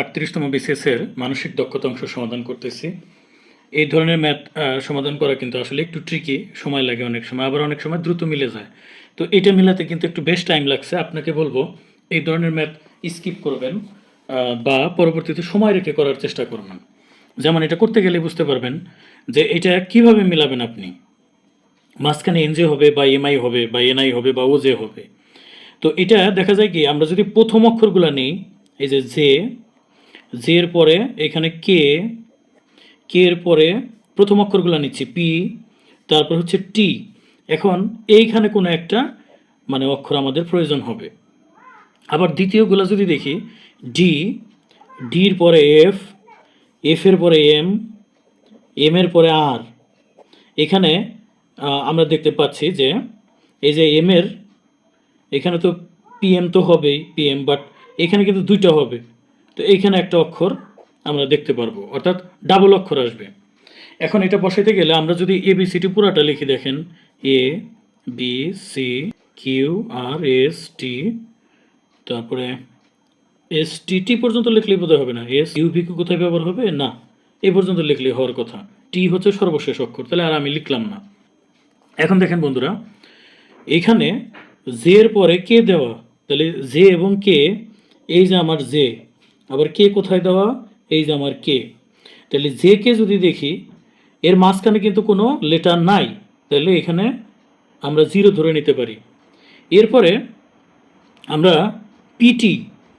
আটত্রিশতম বিসিএসের মানসিক দক্ষতা অংশ সমাধান করতেছি। এই ধরনের ম্যাথ সমাধান করা কিন্তু আসলে একটু ট্রিকি সময় লাগে অনেক সময়, আবার অনেক সময় দ্রুত মিলে যায়। তো এটা মিলাতে কিন্তু একটু বেশ টাইম লাগছে। আপনাকে বলব, এই ধরনের ম্যাথ স্কিপ করবেন বা পরবর্তীতে সময় রেখে করার চেষ্টা করবেন। যেমন এটা করতে গেলে বুঝতে পারবেন যে এটা কীভাবে মিলাবেন আপনি। মাঝখানে এনজে হবে বা এমআই হবে বা এনআই হবে বা ওজে হবে। তো এটা দেখা যায় কি, আমরা যদি প্রথম অক্ষরগুলো নেই, এই যে জে জের পরে এখানে কে কে এর পরে প্রথম অক্ষরগুলো নিচ্ছি পি তারপর হচ্ছে টি এখন এইখানে কোনো একটা মানে অক্ষর আমাদের প্রয়োজন হবে। আবার দ্বিতীয়গুলো যদি দেখি ডি ডির পরে এফ এফ এর পরে এম এম এর পরে আর এখানে আমরা দেখতে পাচ্ছি যে এই যে এম এর, এখানে তো পিএম তো হবেই পিএম বাট এখানে কিন্তু দুইটা হবে। তো এইখানে একটা অক্ষর আমরা দেখতে পারব, অর্থাৎ ডাবল অক্ষর আসবে। এখন এটা বসাইতে গেলে আমরা যদি এ বি সিটি পুরাটা লিখি, দেখেন। A B C Q R S T তারপরে এস টি টি পর্যন্ত লিখলে বোধহয় হবে না। এস ইউ ইউভি কোথায় ব্যবহার হবে? না এই পর্যন্ত লিখলে হওয়ার কথা। টি হচ্ছে সর্বশেষ অক্ষর, তাহলে আর আমি লিখলাম না। এখন দেখেন বন্ধুরা, এখানে জে এর পরে কে দেওয়া, তাহলে জে এবং কে এই যে আমার জে আবার কে কোথায় দেওয়া? এই যে আমার কে। তাহলে জে কে যদি দেখি, এর মাঝখানে কিন্তু কোনো লেটার নাই, তাহলে এখানে আমরা জিরো ধরে নিতে পারি। এরপরে আমরা পিটি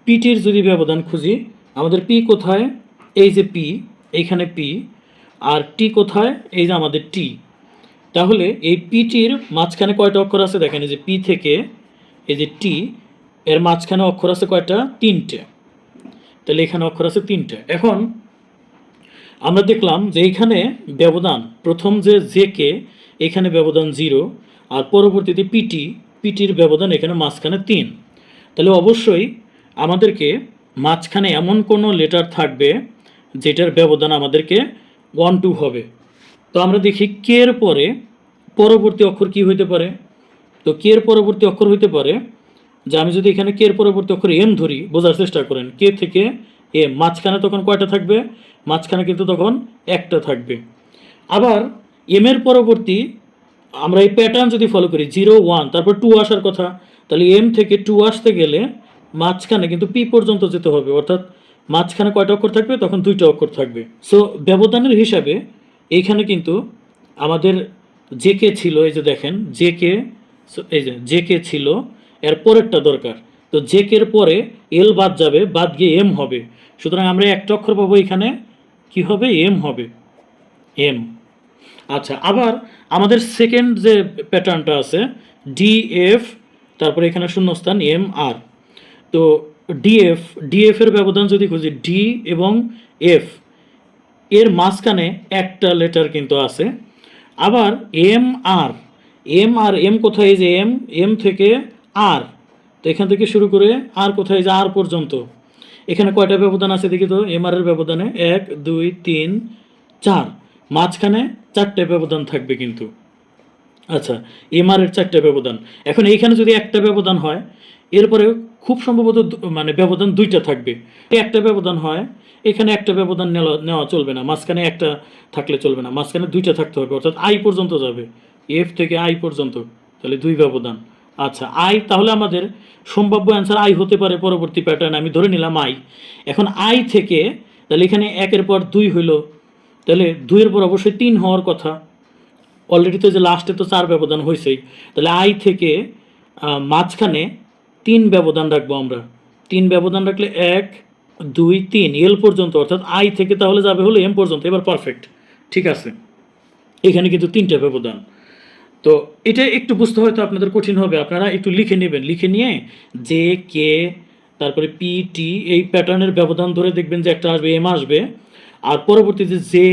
পিটির যদি ব্যবধান খুঁজি, আমাদের পি কোথায়? এই যে পি এইখানে পি আর টি কোথায়? এই যে আমাদের টি তাহলে এই পিটির মাঝখানে কয়টা অক্ষর আছে? দেখেন এই যে পি থেকে এই যে টি এর মাঝখানে অক্ষর আছে কয়টা? তিনটে। তাহলে এখানে অক্ষর আছে তিনটে। এখন আমরা দেখলাম যে এইখানে ব্যবধান, প্রথম যে জে কে এখানে ব্যবধান জিরো আর পরবর্তীতে পিটি পিটির ব্যবধান এখানে মাঝখানে তিন। তাহলে অবশ্যই আমাদেরকে মাঝখানে এমন কোনো লেটার থাকবে যেটার ব্যবধান আমাদেরকে ওয়ান টু হবে। তো আমরা দেখি কে এর পরে পরবর্তী অক্ষর কি হইতে পারে? তো কে এর পরবর্তী অক্ষর হইতে পারে যে আমি যদি এখানে কে এর পরবর্তী অক্ষর এম ধরি, বোঝার চেষ্টা করেন, কে থেকে এ মাঝখানে তখন কয়টা থাকবে? মাঝখানে কিন্তু তখন একটা থাকবে। আবার এম এর পরবর্তী আমরা এই প্যাটার্ন যদি ফলো করি জিরো ওয়ান তারপর টু আসার কথা, তাহলে এম থেকে টু আসতে গেলে মাঝখানে কিন্তু পি পর্যন্ত যেতে হবে। অর্থাৎ মাঝখানে কয়টা অক্ষর থাকবে? তখন দুইটা অক্ষর থাকবে। সো ব্যবধানের হিসাবে এইখানে কিন্তু আমাদের যে কে ছিল, এই যে দেখেন, যে কে, এই যে যে কে ছিল এর পরেরটা দরকার। তো যে কের পরে এল বাদ যাবে, বাদ গিয়ে এম হবে। সুতরাং আমরা একটা অক্ষর পাবো এখানে, কি হবে? এম হবে। এম। আচ্ছা আবার আমাদের সেকেন্ড যে প্যাটার্নটা আছে ডি এফ তারপরে এখানে শূন্যস্থান, এম, আর। তো ডিএফ ডিএফ এর ব্যবধান যদি খুঁজি, ডি এবং এফ। এর মাঝখানে একটা লেটার কিন্তু আছে। আবার M, R. M R, M কোথায়? যে এম এম থেকে আর। তো এখান থেকে শুরু করে আর কোথায় যে আর পর্যন্ত। এখানে কয়টা ব্যবধান আছে দেখি তো? এম আর এর ব্যবধানে এক, দুই, তিন, চার। মাঝখানে চারটে ব্যবধান থাকবে কিন্তু। আচ্ছা এমআর এর চারটে ব্যবধান। এখন এইখানে যদি একটা ব্যবধান হয়, এরপরে খুব সম্ভবত মানে ব্যবধান দুইটা থাকবে। একটা ব্যবধান হয়, এখানে একটা ব্যবধান নেওয়া চলবে না। মাঝখানে একটা থাকলে চলবে না। মাঝখানে দুইটা থাকতে হবে, অর্থাৎ আই পর্যন্ত যাবে। এফ থেকে আই পর্যন্ত। তাহলে দুই ব্যবধান। আচ্ছা আই তাহলে আমাদের সম্ভাব্য অ্যান্সার আই হতে পারে পরবর্তী প্যাটার্ন আমি ধরে নিলাম আই এখন আই থেকে, তাহলে এখানে একের পর দুই হইল। তাহলে দুইয়ের পর অবশ্যই তিন হওয়ার কথা। অলরেডি তো যে লাস্টে তো চার ব্যবধান হয়েছেই তাহলে আই থেকে মাঝখানে তিন ব্যবধান রাখব আমরা। তিন ব্যবধান রাখলে এক, দুই, তিন এল পর্যন্ত। অর্থাৎ আই থেকে তাহলে যাবে হলো এম পর্যন্ত। এবার পারফেক্ট ঠিক আছে? এখানে কিন্তু তিনটা ব্যবধান। তো এটা একটু বুঝতে হয়তো আপনাদের কঠিন হবে। আপনারা একটু লিখে নেবেন। লিখে নিয়ে যে কে তারপরে পি টি এই প্যাটার্নের ব্যবধান ধরে দেখবেন যে একটা আসবে এম আসবে। আর পরবর্তীতে J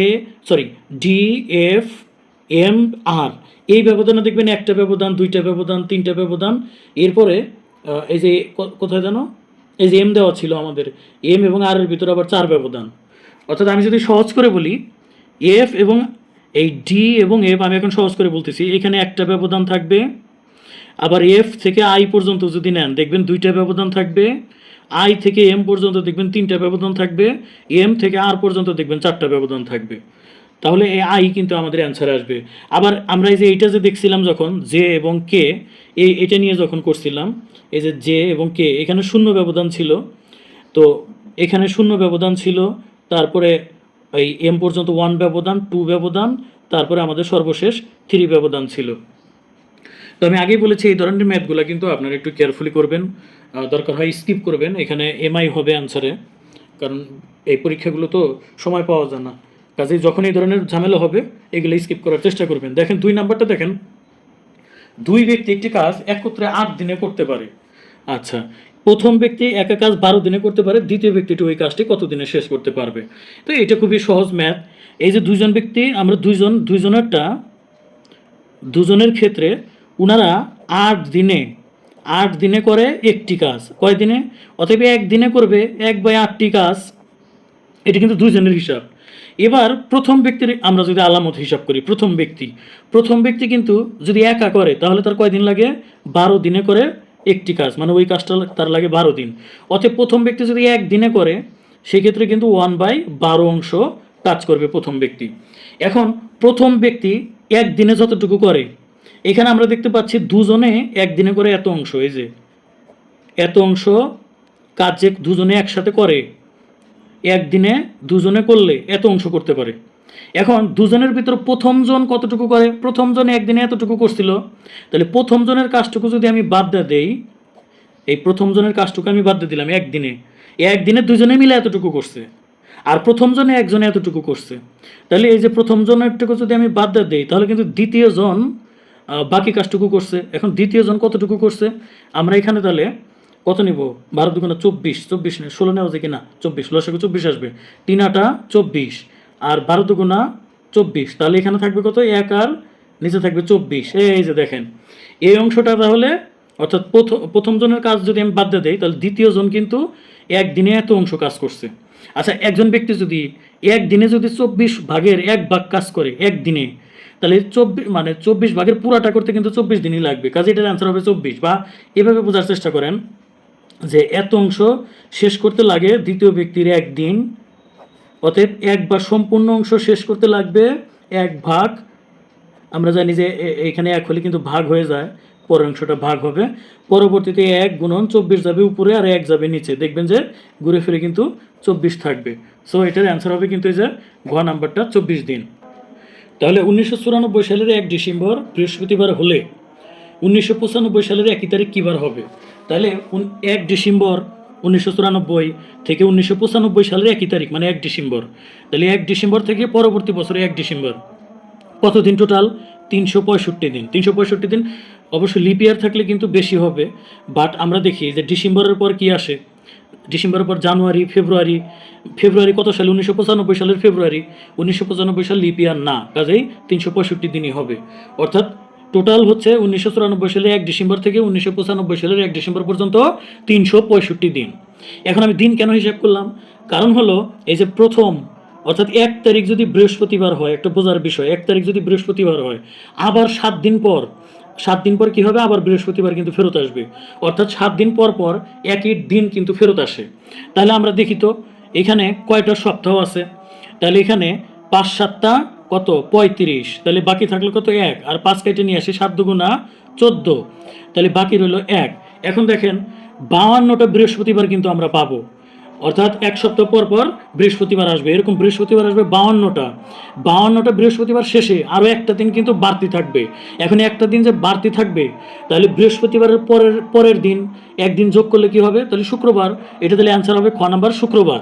sorry D F M আর এই ব্যবধানে দেখবেন একটা ব্যবধান, দুইটা ব্যবধান, তিনটা ব্যবধান। এরপরে এই যে কোথায় জানো এই যে এম দেওয়া ছিল আমাদের। এম এবং আর এর ভিতরে আবার চার ব্যবধান। অর্থাৎ আমি যদি সহজ করে বলি এফ এবং এই ডি এবং এফ আমি এখন সহজ করে বলতেছি। এখানে একটা ব্যবধান থাকবে, আবার এফ থেকে আই পর্যন্ত যদি নেন, দেখবেন দুইটা ব্যবধান থাকবে আই থেকে এম পর্যন্ত দেখবেন তিনটা ব্যবধান থাকবে এম থেকে আর পর্যন্ত দেখবেন চারটা ব্যবধান থাকবে। তাহলে এই আই কিন্তু আমাদের অ্যান্সার আসবে। আবার আমরা এই যে এইটা যে দেখছিলাম যখন জে এবং কে এই এটা নিয়ে যখন করছিলাম, এই যে জে এবং কে এখানে শূন্য ব্যবধান ছিল। তো এখানে শূন্য ব্যবধান ছিল, তারপরে এই এম পর্যন্ত ওয়ান ব্যবধান টু ব্যবধান, তারপরে আমাদের সর্বশেষ থ্রি ব্যবধান ছিল। তো আমি আগেই বলেছি, এই ধরনের ম্যাথগুলো কিন্তু আপনারা একটু কেয়ারফুলি করবেন। দরকার হয় স্কিপ করবেন, এখানে এমআই হবে অ্যান্সারে কারণ এই পরীক্ষাগুলো তো সময় পাওয়া যায় না। কাজেই যখন এই ধরনের ঝামেলা হবে এগুলো স্কিপ করার চেষ্টা করবেন। দেখেন, দুই নাম্বারটা দেখেন। দুই ব্যক্তি একটি কাজ একত্রে আট দিনে করতে পারে। আচ্ছা প্রথম ব্যক্তি একা কাজ বারো দিনে করতে পারে, দ্বিতীয় ব্যক্তিটি ওই কাজটি কত দিনে শেষ করতে পারবে? তো এটা খুবই সহজ ম্যাথ। এই যে দুইজন ব্যক্তি, আমরা দুইজন, দুইজনেরটা, দুজনের ক্ষেত্রে ওনারা আট দিনে আট দিনে করে একটি কাজ। কয় দিনে? অতএব এক দিনে করবে এক বাই আটটি কাজ। এটি কিন্তু দুজনের হিসাব। এবার প্রথম ব্যক্তির আমরা যদি আলামত হিসাব করি, প্রথম ব্যক্তি। প্রথম ব্যক্তি কিন্তু যদি একা করে, তাহলে তার কয়দিন লাগে? বারো দিনে করে একটি কাজ মানে ওই কাজটা তার লাগে বারো দিন। অতএব প্রথম ব্যক্তি যদি এক দিনে করে, সেক্ষেত্রে কিন্তু ওয়ান বাই বারো অংশ কাজ করবে প্রথম ব্যক্তি। এখন প্রথম ব্যক্তি এক দিনে যতটুকু করে, এখানে আমরা দেখতে পাচ্ছি দুজনে একদিনে করে এত অংশ, এই যে। এত অংশ কাজ যে দুজনে একসাথে করে একদিনে দুজনে করলে এত অংশ করতে পারে। এখন দুজনের ভিতর প্রথম জন কতটুকু করে? প্রথম জন একদিনে এতটুকু করছিল। তাহলে প্রথম জনের কাজটুকু যদি আমি বাদ দিয়ে দেই, এই প্রথম জনের কাজটুকু আমি বাদ দিয়ে দিলাম একদিনে। একদিনে দুজনে মিলে এতটুকু করছে। আর প্রথম জনে একজনে এতটুকু করছে। তাহলে এই যে প্রথম জনেরটুকু যদি আমি বাদ দিয়ে দিই, তাহলে কিন্তু দ্বিতীয় জন বাকি কাজটুকু করছে। এখন দ্বিতীয় জন কতটুকু করছে? আমরা এখানে তাহলে কত নিব? বারো দুগুণা চব্বিশ। চব্বিশ না ষোলো নেওয়া যায় কিনা? চব্বিশ। লসাগু চব্বিশ আসবে। তিন আটা চব্বিশ। আর বারো দুগুণা চব্বিশ। তাহলে এখানে থাকবে কত? এক আর নিচে থাকবে চব্বিশ। এই যে দেখেন, এই অংশটা তাহলে, অর্থাৎ প্রথম প্রথম জনের কাজ যদি আমি বাদ দিই, তাহলে দ্বিতীয় জন কিন্তু একদিনে এত অংশ কাজ করছে। আচ্ছা একজন ব্যক্তি যদি একদিনে যদি চব্বিশ ভাগের এক ভাগ কাজ করে একদিনে, তাহলে চব্বিশ মানে চব্বিশ ভাগের পুরাটা করতে কিন্তু চব্বিশ দিনই লাগবে। কাজে এটার অ্যান্সার হবে চব্বিশ। বা এভাবে বোঝার চেষ্টা করেন যে এত অংশ শেষ করতে লাগে দ্বিতীয় ব্যক্তির একদিন অতএব এক বা সম্পূর্ণ অংশ শেষ করতে লাগবে, এক ভাগ, আমরা জানি যে এখানে এক হলে কিন্তু ভাগ হয়ে যায়, পরের অংশটা ভাগ হবে, পরবর্তীতে এক গুণন চব্বিশ যাবে উপরে আর এক যাবে নিচে। দেখবেন যে ঘুরে ফিরে কিন্তু চব্বিশ থাকবে। সো এটার অ্যান্সার হবে কিন্তু এই যে ঘ নাম্বারটা চব্বিশ দিন। তাহলে উনিশশো চুরানব্বই সালের এক ডিসেম্বর বৃহস্পতিবার হলে উনিশশো পঁচানব্বই সালের একই তারিখ কী বার হবে? তাহলে এক ডিসেম্বর উনিশশো চুরানব্বই থেকে উনিশশো পঁচানব্বই সালের একই তারিখ মানে এক ডিসেম্বর। তাহলে এক ডিসেম্বর থেকে পরবর্তী বছরে এক ডিসেম্বর। কতদিন টোটাল? তিনশো পঁয়ষট্টি দিন। তিনশো পঁয়ষট্টি দিন অবশ্যই লিপ ইয়ার থাকলে কিন্তু বেশি হবে বাট আমরা দেখি যে ডিসেম্বরের পর কি আসে। ডিসেম্বরের পর জানুয়ারি, ফেব্রুয়ারি। ফেব্রুয়ারি কত সালে? উনিশশো পঁচানব্বই সালের ফেব্রুয়ারি। উনিশশো পঁচানব্বই সাল লিপ ইয়ার না, কাজেই তিনশো পঁয়ষট্টি দিনই হবে। অর্থাৎ টোটাল হচ্ছে উনিশশো চুরানব্বই সালের এক ডিসেম্বর থেকে উনিশশো পঁচানব্বই সালের এক ডিসেম্বর পর্যন্ত তিনশো পঁয়ষট্টি দিন। এখন আমি দিন কেন হিসাব করলাম? কারণ হলো, এই যে প্রথম, অর্থাৎ এক তারিখ যদি বৃহস্পতিবার হয়, একটা বোঝার বিষয়, এক তারিখ যদি বৃহস্পতিবার হয়, আবার সাত দিন পর, সাত দিন পর কি হবে? আবার বৃহস্পতিবার কিন্তু ফেরত আসবে। অর্থাৎ সাত দিন পর পর একই দিন কিন্তু ফেরত আসে। তাহলে আমরা দেখি তো, এখানে কয়টা সপ্তাহ আছে? তাহলে এখানে পাঁচ সাতটা কত? পঁয়ত্রিশ। তাহলে বাকি থাকল কত? এক। আর পাঁচ কেটে নিয়ে আসে সাত দুগুণা চোদ্দ। তাহলে বাকি রইল এক। এখন দেখেন, বাউান্নটা বৃহস্পতিবার কিন্তু আমরা পাবো। অর্থাৎ এক সপ্তাহ পর পর বৃহস্পতিবার আসবে। এরকম বৃহস্পতিবার আসবে বাউান্নটা। বাউান্নটা বৃহস্পতিবার শেষে আরও একটা দিন কিন্তু বাড়তি থাকবে। এখন একটা দিন যে বাড়তি থাকবে, তাহলে বৃহস্পতিবারের পরের পরের দিন একদিন যোগ করলে কি হবে? তাহলে শুক্রবার। এটা তাহলে অ্যান্সার হবে খ নাম্বার শুক্রবার।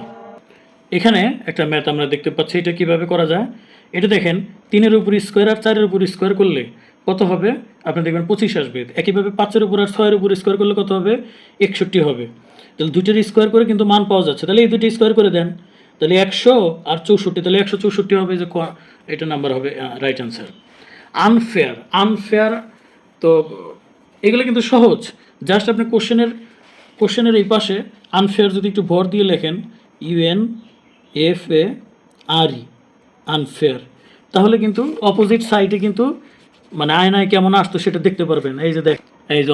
এখানে একটা ম্যাথ আমরা দেখতে পাচ্ছি। এটা কীভাবে করা যায়? এটা দেখেন, তিনের উপর স্কোয়ার আর চারের উপর স্কোয়ার করলে কত হবে? আপনি দেখবেন পঁচিশ আসবে। একইভাবে পাঁচের উপর আর ছয়ের উপর স্কোয়ার করলে কত হবে? একষট্টি হবে। তাহলে দুইটার স্কোয়ার করে কিন্তু মান পাওয়া যাচ্ছে। তাহলে এই দুটো স্কোয়ার করে দেন। তাহলে একশো আর চৌষট্টি, তাহলে একশো চৌষট্টি হবে যে এটা নাম্বার হবে রাইট অ্যান্সার আনফেয়ার আনফেয়ার তো এগুলো কিন্তু সহজ। জাস্ট আপনি কোশ্চেনের কোশ্চেনের এই পাশে আনফেয়ার যদি একটু ভর দিয়ে লেখেন U N F A R I unfair তাহলে কিন্তু অপোজিট সাইডে কিন্তু মানে আয়নায় কেমন আসতো সেটা দেখতে পারবেন। এই যে দেখ, এই যে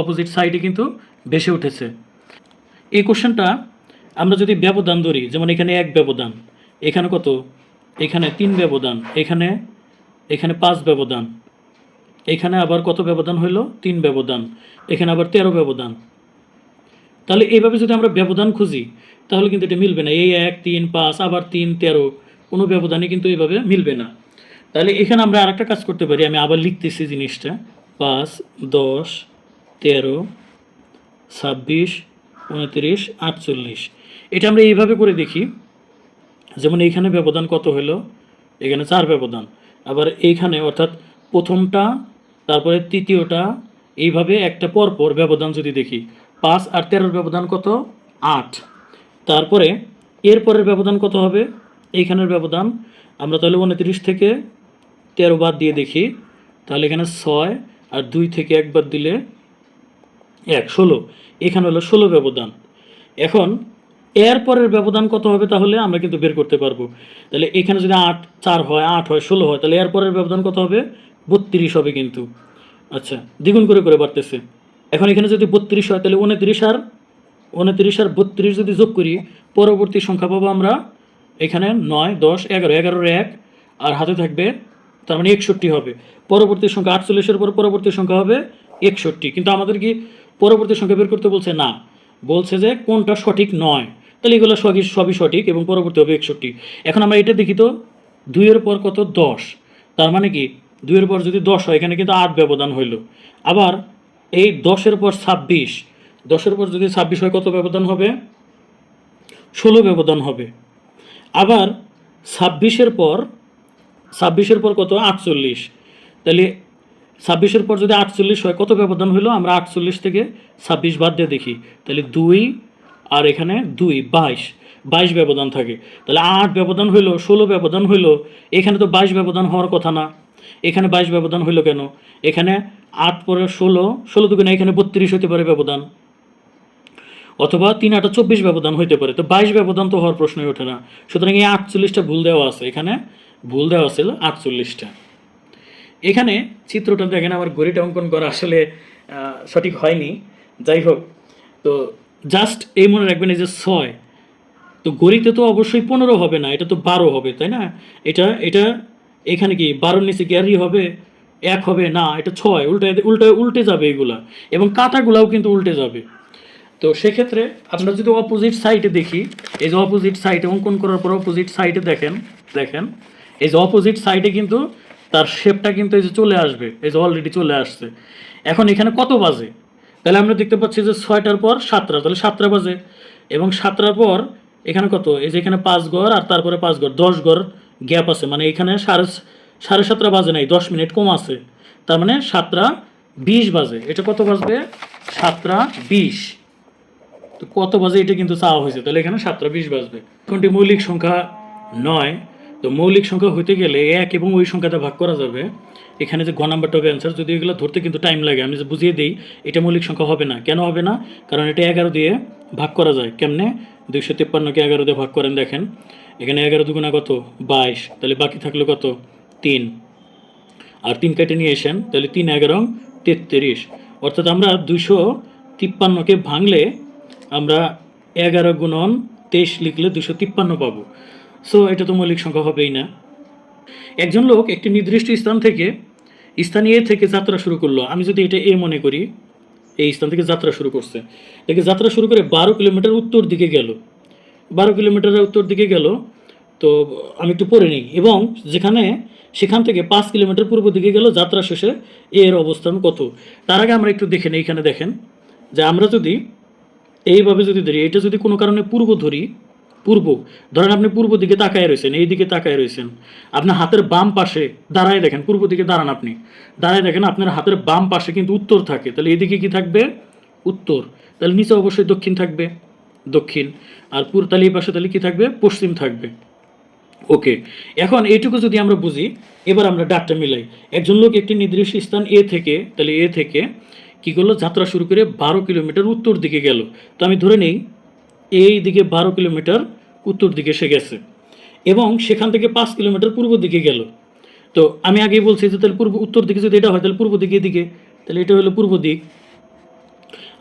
অপোজিট সাইডে কিন্তু বেশি উঠেছে। এই কোশ্চেনটা আমরা যদি ব্যবধান ধরি, যেমন এখানে এক ব্যবধান, এখানে কত? এখানে তিন ব্যবধান, এখানে এখানে পাঁচ ব্যবধান, এখানে আবার কত ব্যবধান হইল? তিন ব্যবধান, এখানে আবার তেরো ব্যবধান। তাহলে এইভাবে যদি আমরা ব্যবধান খুঁজি, তাহলে কিন্তু এটা মিলবে না। এই এক, তিন, পাঁচ, আবার তিন, তেরো। কোনো ব্যবধানে কিন্তু এইভাবে মিলবে না। তাহলে এখানে আমরা আরেকটা কাজ করতে পারি। আমি আবার লিখতেছি জিনিসটা। পাঁচ, দশ, তেরো, ছাব্বিশ, উনত্রিশ, আটচল্লিশ। এটা আমরা এইভাবে করে দেখি। যেমন এইখানে ব্যবধান কত হলো? এখানে চার ব্যবধান। আবার এইখানে অর্থাৎ প্রথমটা, তারপরে তৃতীয়টা, এইভাবে একটা পর পর ব্যবধান যদি দেখি। পাঁচ আর তেরোর ব্যবধান কত? আট। তারপরে এরপরের ব্যবধান কত হবে? এইখানের ব্যবধান, আমরা তাহলে উনত্রিশ থেকে তেরো বাদ দিয়ে দেখি। তাহলে এখানে ছয় আর দুই থেকে একবার দিলে এক, ষোলো। এখানে হলো ষোলো ব্যবধান। এখন এর পরের ব্যবধান কত হবে তাহলে আমরা কিন্তু বের করতে পারব। তাহলে এখানে যদি আট, চার হয়, আট হয়, ষোলো হয়, তাহলে এর পরের ব্যবধান কত হবে? বত্রিশ হবে কিন্তু। আচ্ছা দ্বিগুণ করে করে বাড়তেছে। এখন এখানে যদি বত্রিশ হয়, তাহলে উনত্রিশ আর উনত্রিশ আর বত্রিশ যদি যোগ করি, পরবর্তী সংখ্যা পাবো আমরা এখানে নয়, দশ, এগারো, এগারোর এক, আর হাতে থাকবে, তার মানে একষট্টি হবে। পরবর্তী সংখ্যা আটচল্লিশের পর পরবর্তী সংখ্যা হবে একষট্টি। কিন্তু আমাদের কি পরবর্তী সংখ্যা বের করতে বলছে? না। বলছে যে কোনটা সঠিক নয়। তাহলে এগুলো সবই সবই সঠিক এবং পরবর্তী হবে একষট্টি। এখন আমরা এটা দেখি তো, দুইয়ের পর কত? দশ। তার মানে কি? দুইয়ের পর যদি দশ হয়, এখানে কিন্তু আট ব্যবধান হইল। আবার এই দশের পর ছাব্বিশ। দশের পর যদি ছাব্বিশ হয়, কত ব্যবধান হবে? ষোলো ব্যবধান হবে। আবার ছাব্বিশের পর ছাব্বিশের পর কত? আটচল্লিশ। তাহলে ছাব্বিশের পর যদি আটচল্লিশ হয়, কত ব্যবধান হলো? আমরা আটচল্লিশ থেকে ছাব্বিশ বাদ দিয়ে দেখি। তাহলে দুই আর এখানে দুই, বাইশ। বাইশ ব্যবধান থাকে। তাহলে আট ব্যবধান হইল ষোলো ব্যবধান হইল এখানে তো বাইশ ব্যবধান হওয়ার কথা না। এখানে বাইশ ব্যবধান হইল কেন? এখানে আট পরে ষোলো ষোলো দুগুণে এখানে বত্রিশ হতে পারে ব্যবধান। অথবা তিন আটা চব্বিশ ব্যবধান হইতে পারে। তো বাইশ ব্যবধান তো হওয়ার প্রশ্নই ওঠে না। সুতরাং এই আটচল্লিশটা ভুল দেওয়া আছে। এখানে ভুল দেওয়া ছিল আটচল্লিশটা। এখানে চিত্রটা দেখেন, আমার গড়িটা অঙ্কন করা আসলে সঠিক হয়নি। যাই হোক, তো জাস্ট এই মনে রাখবেন, এই যে ছয়, তো গড়িতে তো অবশ্যই পনেরো হবে না, এটা তো বারো হবে, তাই না? এটা এটা এখানে কি, বারোর নিচে আরই হবে? এক হবে, না, এটা ছয় উল্টে উল্টে উল্টে যাবে এগুলা। এবং কাটাগুলাও কিন্তু উল্টে যাবে। তো সেক্ষেত্রে আমরা যদি অপোজিট সাইডে দেখি, এই যে অপোজিট সাইডে অঙ্কন করার পর অপোজিট সাইডে দেখেন দেখেন, এই যে অপোজিট সাইডে কিন্তু তার শেপটা কিন্তু এই যে চলে আসবে, এই যে অলরেডি চলে আসছে। এখন এখানে কত বাজে? তাহলে আমরা দেখতে পাচ্ছি যে ছয়টার পর সাতটা, তাহলে সাতটা বাজে। এবং সাতটার পর এখানে কত? এই যে এখানে পাঁচ গড় আর তারপরে পাঁচ গড় দশ গড় গ্যাপ আছে। মানে এখানে সাড়ে সাড়ে সাতটা বাজে নাই, দশ মিনিট কম আছে। তার মানে সাতটা বিশ বাজে। এটা কত বাজবে? সাতটা বিশ। তো কত বাজে এটা কিন্তু চাওয়া হয়েছে? তাহলে এখানে সাতটা বিশ বাজবে। কোনটি মৌলিক সংখ্যা নয়, তো মৌলিক সংখ্যা হইতে গেলে এক এবং ওই সংখ্যাটা ভাগ করা যাবে। এখানে যে গ নাম্বারটা হবে অ্যান্সার যদি এগুলো ধরতে কিন্তু টাইম লাগে, আমি যে বুঝিয়ে দিই, এটা মৌলিক সংখ্যা হবে না। কেন হবে না? কারণ এটা এগারো দিয়ে ভাগ করা যায়। কেমনে? দুইশো তেপ্পান্নকে এগারো দিয়ে ভাগ করেন, দেখেন। এখানে এগারো দুগুণা কত? বাইশ। তাহলে বাকি থাকল কত? তিন। আর তিন কেটে নিয়ে এসেন তাহলে তিন এগারো তেত্রিশ। অর্থাৎ আমরা দুশো তিপ্পান্নকে ভাঙলে আমরা এগারো গুণন তেইশ লিখলে দুশো তিপ্পান্ন পাবো। সো এটা তো মৌলিক সংখ্যা হবেই না। একজন লোক একটি নির্দিষ্ট স্থান থেকে স্থান এ থেকে যাত্রা শুরু করল। আমি যদি এটা এ মনে করি, এই স্থান থেকে যাত্রা শুরু করছে। দেখে যাত্রা শুরু করে বারো কিলোমিটার উত্তর দিকে গেল। বারো কিলোমিটারের উত্তর দিকে গেল। তো আমি একটু পড়ে নিই। এবং যেখানে সেখান থেকে পাঁচ কিলোমিটার পূর্ব দিকে গেল, যাত্রা শেষে এর অবস্থান কত? তার আগে আমরা একটু দেখে নিই, এখানে দেখেন। যে আমরা যদি এইভাবে যদি ধরি, এটা যদি কোনো কারণে পূর্ব ধরি, পূর্ব, ধরেন আপনি পূর্ব দিকে তাকায় রয়েছেন, এই দিকে তাকায় রয়েছেন, আপনার হাতের বাম পাশে দাঁড়ায় দেখেন, পূর্ব দিকে দাঁড়ান আপনি, দাঁড়ায় দেখেন আপনার হাতের বাম পাশে কিন্তু উত্তর থাকে, তাহলে এদিকে কি থাকবে? উত্তর, তাহলে নিচে অবশ্যই দক্ষিণ থাকবে, দক্ষিণ, আর পুর তাহলে এই পাশে তাহলে কি থাকবে? পশ্চিম থাকবে ওকে এখন এইটুকু যদি আমরা বুঝি, এবার আমরা ডাকটা মিলাই, একজন লোক একটি নির্দিষ্ট স্থান এ থেকে, তাহলে এ থেকে কি করল? যাত্রা শুরু করে বারো কিলোমিটার উত্তর দিকে গেল। তো আমি ধরে নিই, এই দিকে বারো কিলোমিটার উত্তর দিকে সে গেছে এবং সেখান থেকে পাঁচ কিলোমিটার পূর্ব দিকে গেল। তো আমি আগেই বলছি যে তাহলে পূর্ব উত্তর দিকে যদি এটা হয় তাহলে পূর্ব দিকে এদিকে, তাহলে এটা হলো পূর্ব দিক।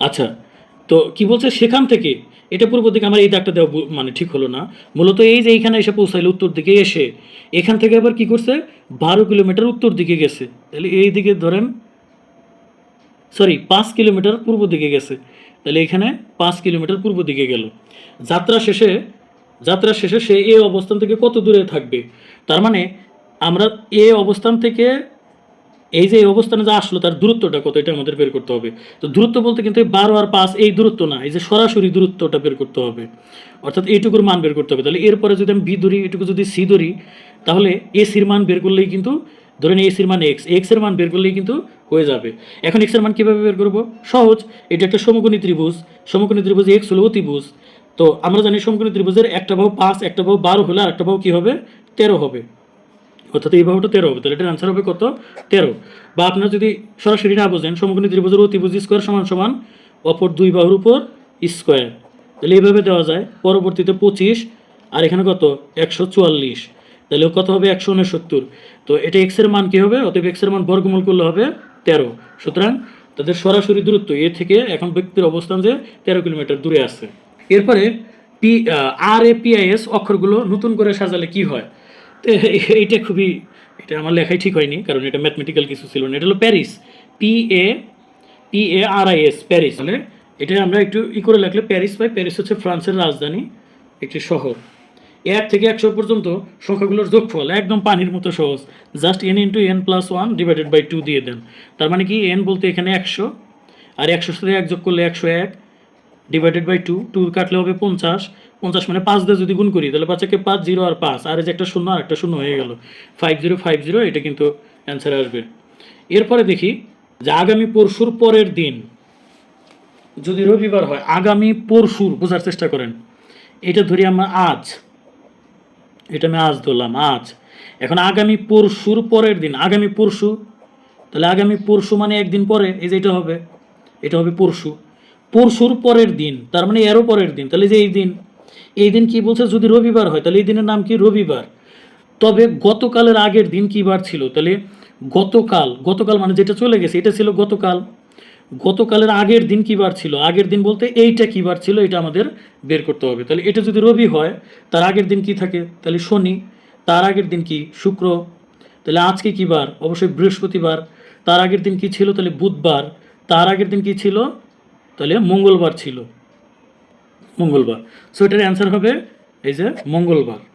আচ্ছা তো কি বলছে? সেখান থেকে, এটা পূর্ব দিকে আমার এই দাগটা দেওয়া মানে ঠিক হলো না। মূলত এই যে এইখানে এসে পৌঁছাইলো উত্তর দিকে এসে, এখান থেকে আবার কি করছে? বারো কিলোমিটার উত্তর দিকে গেছে। তাহলে এই দিকে ধরেন সরি পাঁচ কিলোমিটার পূর্ব দিকে গেছে। তাহলে এখানে পাঁচ কিলোমিটার পূর্ব দিকে গেল। যাত্রা শেষে যাত্রা শেষে সে এ অবস্থান থেকে কত দূরে থাকবে? তার মানে আমরা এ অবস্থান থেকে এই যে এই অবস্থানে যা আসলো, তার দূরত্বটা কত এটা আমাদের বের করতে হবে। তো দূরত্ব বলতে কিন্তু বারো আর পাঁচ এই দূরত্ব না, এই যে সরাসরি দূরত্বটা বের করতে হবে। অর্থাৎ এইটুকুর মান বের করতে হবে। তাহলে এরপরে যদি আমি বি ধরি, এটুকু যদি সি ধরি, তাহলে এ সির মান বের করলেই কিন্তু ধরেন এ সির মান এক্স এক্সের মান বের করলেই কিন্তু হয়ে যাবে। এখন এক্সের মান কীভাবে বের করব? সহজ, এটা একটা সমকোণী ত্রিভুজ। সমকোণী ত্রিভুজ এক্স হলো অতিভুজ। তো আমরা জানি সমকোণী ত্রিভুজের একটা বাহু পাঁচ, একটা বাহু বারো হলে আর একটা বাহু কী হবে? তেরো হবে। অর্থাৎ এই বাহুটা তেরো হবে। তাহলে এটার আনসার হবে কত? তেরো। বা আপনারা যদি সরাসরি না বোঝেন, সমকোণী ত্রিভুজের অতিভুজ স্কোয়ার সমান সমান অপর দুই বাহুর উপর স্কোয়ার তাহলে এইভাবে দেওয়া যায়। পরবর্তীতে পঁচিশ, আর এখানে কত? একশো চুয়াল্লিশ। তাহলে কত হবে? একশো উনসত্তর। তো এটা এক্সের মান কী হবে? অতএব এক্সের মান বর্গমূল করলে হবে তেরো। সুতরাং তাদের সরাসরি দূরত্ব এ থেকে এখন ব্যক্তির অবস্থান যে তেরো কিলোমিটার দূরে আছে। এরপরে পি আর এ পিআইএস অক্ষরগুলো নতুন করে সাজালে কি হয়? তো এইটা খুবই, এটা আমার লেখাই ঠিক হয়নি, কারণ এটা ম্যাথমেটিক্যাল কিছু ছিল না। এটা হলো Paris P A P A R I S Paris মানে এটা আমরা একটু ই করে লাগলে প্যারিস পাই প্যারিস হচ্ছে ফ্রান্সের রাজধানী, একটি শহর। এক থেকে একশো পর্যন্ত সংখ্যাগুলোর যোগফল একদম পানির মতো সহজ। Just n into n plus one divided by two দিয়ে দেন। তার মানে কি? এন বলতে এখানে একশো, আর একশোর সাথে এক যোগ করলে একশো এক ডিভাইডেড বাই টু টু কাটলে হবে পঞ্চাশ। পঞ্চাশ মানে পাঁচ দিয়ে যদি গুণ করি, তাহলে পাঁচকে পাঁচ জিরো আর পাঁচ। আর যে একটা শূন্য আর একটা শূন্য হয়ে গেল। ফাইভ জিরো ফাইভ জিরো এটা কিন্তু অ্যান্সার আসবে। এরপরে দেখি, যে আগামী পরশুর পরের দিন, যদি রবিবার হয়, আগামী পরশুর, বোঝার চেষ্টা করেন। এটা ধরি আমরা আজ। এটা আমি আজ ধরলাম, আজ। এখন আগামী পরশুর পরের দিন, আগামী পরশু, তাহলে আগামী পরশু মানে একদিন পরে, এই যে এটা হবে এটা হবে পরশু। পরশুর পরের দিন, তার মানে এরও পরের দিন, তাহলে যে এই দিন এই দিন কি বলছে যদি রবিবার হয়, তাহলে এই দিনের নাম কি রবিবার? তবে গতকালের আগের দিন কি বার ছিল? তাহলে গতকাল গতকাল মানে যেটা চলে গেছে, এটা ছিল গতকাল। গতকালের আগের দিন কি বার ছিল? আগের দিন বলতে এইটা কি বার ছিল? এটা আমাদের বের করতে হবে। তাহলে এটা যদি রবি হয়, তার আগের দিন কি থাকে? তাহলে শনি, তার আগের দিন কি? শুক্র। তাহলে আজকে কি বার? অবশ্যই বৃহস্পতিবার। তার আগের দিন কি ছিল? তাহলে বুধবার। তার আগের দিন কি ছিল? তাহলে মঙ্গলবার ছিল। মঙ্গলবার। সো এটার অ্যান্সার হবে এই যে মঙ্গলবার।